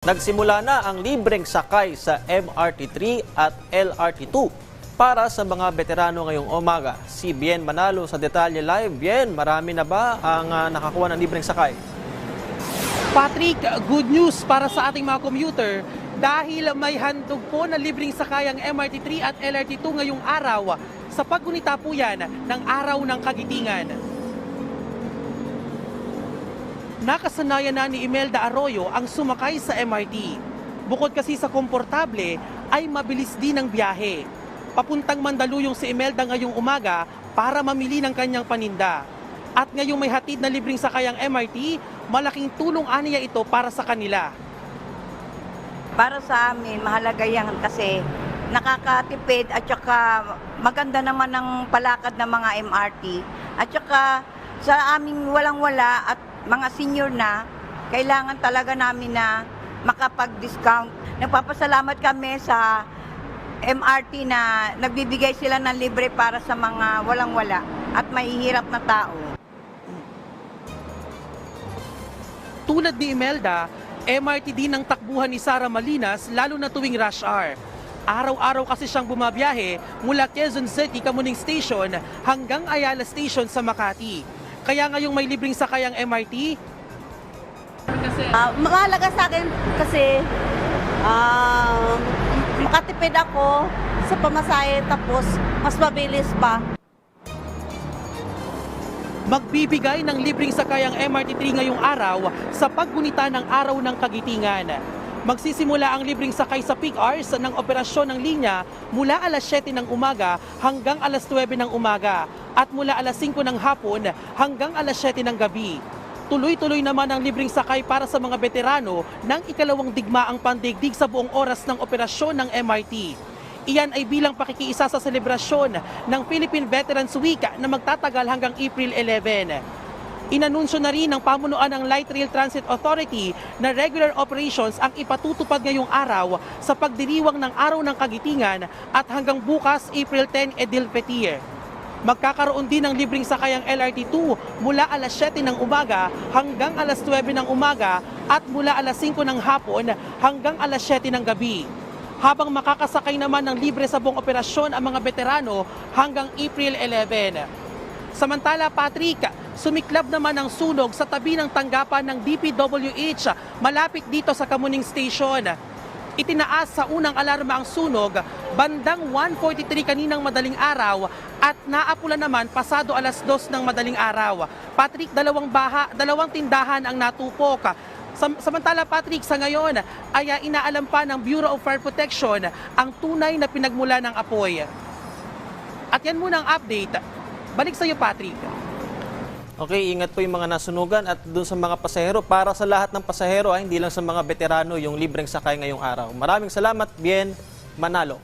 Nagsimula na ang libreng sakay sa MRT3 at LRT2 para sa mga veterano ngayong umaga. Si Bien Manalo sa Detalye Live. Bien, marami na ba ang ah, nakakuha ng libreng sakay? Patrick, good news para sa ating mga commuter dahil may handog po na libreng sakay ang MRT3 at LRT2 ngayong araw sa paggunita po yan ng Araw ng Kagitingan. Nakasanayan na ni Imelda Arroyo ang sumakay sa MRT. Bukod kasi sa komportable, ay mabilis din ang biyahe. Papuntang Mandaluyong si Imelda ngayong umaga para mamili ng kanyang paninda. At ngayong may hatid na libreng sakay ang MRT, malaking tulong aniya ito para sa kanila. Para sa amin, mahalaga yan kasi nakakatipid at saka maganda naman ang palakad ng mga MRT. At saka sa aming walang-wala at mga senior na, kailangan talaga namin na makapag-discount. Nagpapasalamat kami sa MRT na nagbibigay sila ng libre para sa mga walang-wala at mahihirap na tao. Tulad ni Imelda, MRT din ang takbuhan ni Sara Malinas lalo na tuwing rush hour. Araw-araw kasi siyang bumabiyahe mula Quezon City, Kamuning Station hanggang Ayala Station sa Makati. Kaya ngayong may libreng sakay ang MRT, Ah, mahalaga sa akin kasi ah, makatipid ako sa pamasahe tapos mas mabilis pa. magbibigay ng libreng sakay ang MRT3 ngayong araw sa paggunita ng Araw ng Kagitingan. Magsisimula ang libreng sakay sa peak hours ng operasyon ng linya mula alas 7 ng umaga hanggang alas 9 ng umaga at mula alas 5 ng hapon hanggang alas 7 ng gabi. Tuloy-tuloy naman ang libreng sakay para sa mga veterano ng ikalawang digmaang pandigdig sa buong oras ng operasyon ng MRT. Iyan ay bilang pakikiisa sa selebrasyon ng Philippine Veterans Week na magtatagal hanggang April 11. Inanunsyo na rin ng pamunuan ng Light Rail Transit Authority na regular operations ang ipatutupad ngayong araw sa pagdiriwang ng Araw ng Kagitingan at hanggang bukas April 10 Edil Petir. Magkakaroon din ng libreng sakay ang LRT2 mula alas 7 ng umaga hanggang alas 9 ng umaga at mula alas 5 ng hapon hanggang alas 7 ng gabi. Habang makakasakay naman ng libre sa buong operasyon ang mga veterano hanggang April 11. Samantala, Patrick, sumiklab naman ang sunog sa tabi ng tanggapan ng DPWH malapit dito sa Kamuning Station. Itinaas sa unang alarma ang sunog bandang 1.43 kaninang madaling araw at naapula naman pasado alas 2 ng madaling araw. Patrick, dalawang baha, dalawang tindahan ang natupok. Sam- Samantala Patrick, sa ngayon ay ah, inaalam pa ng Bureau of Fire Protection ang tunay na pinagmula ng apoy. At yan muna ang update. Balik sa iyo Patrick. Okay, ingat po yung mga nasunugan at dun sa mga pasahero. Para sa lahat ng pasahero, ay hindi lang sa mga veterano yung libreng sakay ngayong araw. Maraming salamat, Bien Manalo.